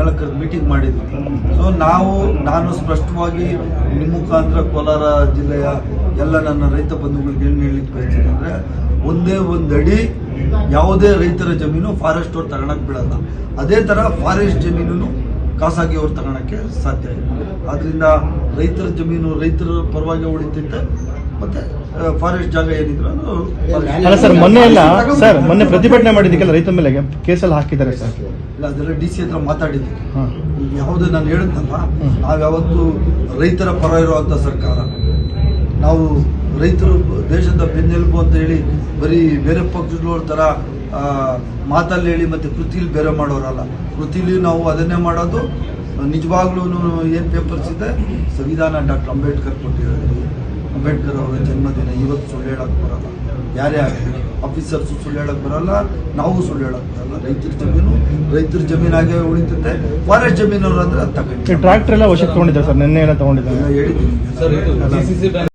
ಎಲ್ಲ ಮೀಟಿಂಗ್ ಮಾಡಿದ್ವಿ. ಸೊ ನಾವು, ನಾನು ಸ್ಪಷ್ಟವಾಗಿ ನಿಮ್ಮ ಮುಖಾಂತರ ಕೋಲಾರ ಜಿಲ್ಲೆಯ ಎಲ್ಲ ನನ್ನ ರೈತ ಬಂಧುಗಳಿಗೆ ಏನು ಹೇಳಲಿಕ್ಕೆ ಬಯಸ್ತೀನಿ ಅಂದರೆ ಒಂದೇ ಒಂದಡಿ ಯಾವುದೇ ರೈತರ ಜಮೀನು ಫಾರೆಸ್ಟ್ ಅವ್ರು ತಗೊಳಕ್ ಬಿಡಲ್ಲ. ಅದೇ ಥರ ಫಾರೆಸ್ಟ್ ಜಮೀನು ಖಾಸಗಿ ಅವ್ರು ತಗೊಳಕ್ಕೆ ಸಾಧ್ಯ ಇಲ್ಲ. ಆದ್ದರಿಂದ ರೈತರ ಜಮೀನು ರೈತರ ಪರವಾಗಿ ಉಳಿತೈತೆ ಮತ್ತೆ ಫಾರೆಸ್ಟ್ ಜಾಗ ಏನಿದ್ರು ಅಲ್ಲ ಸರ್ ಮೊನ್ನೆ ಎಲ್ಲ ಸರ್ ಮೊನ್ನೆ ಪ್ರತಿಭಟನೆ ಮಾಡಿದ್ದಕ್ಕೆಲ್ಲ ರೈತ ಮೇಲೆ ಕೇಸಲ್ಲಿ ಹಾಕಿದ್ದಾರೆ ಸರ್. ಇಲ್ಲ ಅದೆಲ್ಲ ಡಿ ಸಿ ಹತ್ರ ಮಾತಾಡಿದ್ದೆ. ಯಾವುದು ನಾನು ಹೇಳಿದ್ನಲ್ಲ. ನಾವು ಯಾವತ್ತು ರೈತರ ಪರ ಇರುವಂಥ ಸರ್ಕಾರ. ನಾವು ರೈತರು ದೇಶದ ಬೆನ್ನೆಲುಬು ಅಂತ ಹೇಳಿ ಬರೀ ಬೇರೆ ಪಕ್ಷದವ್ರ ಥರ ಆ, ಮಾತಲ್ಲಿ ಹೇಳಿ ಮತ್ತೆ ಕೃತಿಲಿ ಬೇರೆ ಮಾಡೋರಲ್ಲ. ಕೃತಿಲಿ ನಾವು ಅದನ್ನೇ ಮಾಡೋದು ನಿಜವಾಗ್ಲೂ ಏನು ಪೇಪರ್ಸ್ ಇದೆ? ಸಂವಿಧಾನ ಡಾಕ್ಟರ್ ಅಂಬೇಡ್ಕರ್ ಕೊಟ್ಟಿರೋದು ಅಂಬೇಡ್ಕರ್ ಅವರ ಜನ್ಮದಿನ ಇವತ್ತು ಸುಳ್ಳು ಹೇಳಕ್ಕೆ ಬರಲ್ಲ. ಯಾರೇ ಆಗಲಿ ಆಫೀಸರ್ಸು ಸುಳ್ಳು ಹೇಳಕ್ ಬರಲ್ಲ ನಾವು ಸುಳ್ಳು ಹೇಳಕ್ ಬರಲ್ಲ. ರೈತರ ಜಮೀನು ರೈತರ ಜಮೀನಾಗೆ ಉಳಿತದೆ ಫಾರೆಸ್ಟ್ ಜಮೀನವ್ರು ಅಂದ್ರೆ ಅದು ತಗೊಂಡು ಟ್ರ್ಯಾಕ್ಟರ್ ಎಲ್ಲ ವಶಕ್ಕೆ ತಗೊಂಡಿದ್ದಾರೆ ಸರ್ ನಿನ್ನೆ ಎಲ್ಲ ತಗೊಂಡಿದ್ದಾರೆ. ಹೇಳಿದ್ದೀನಿ.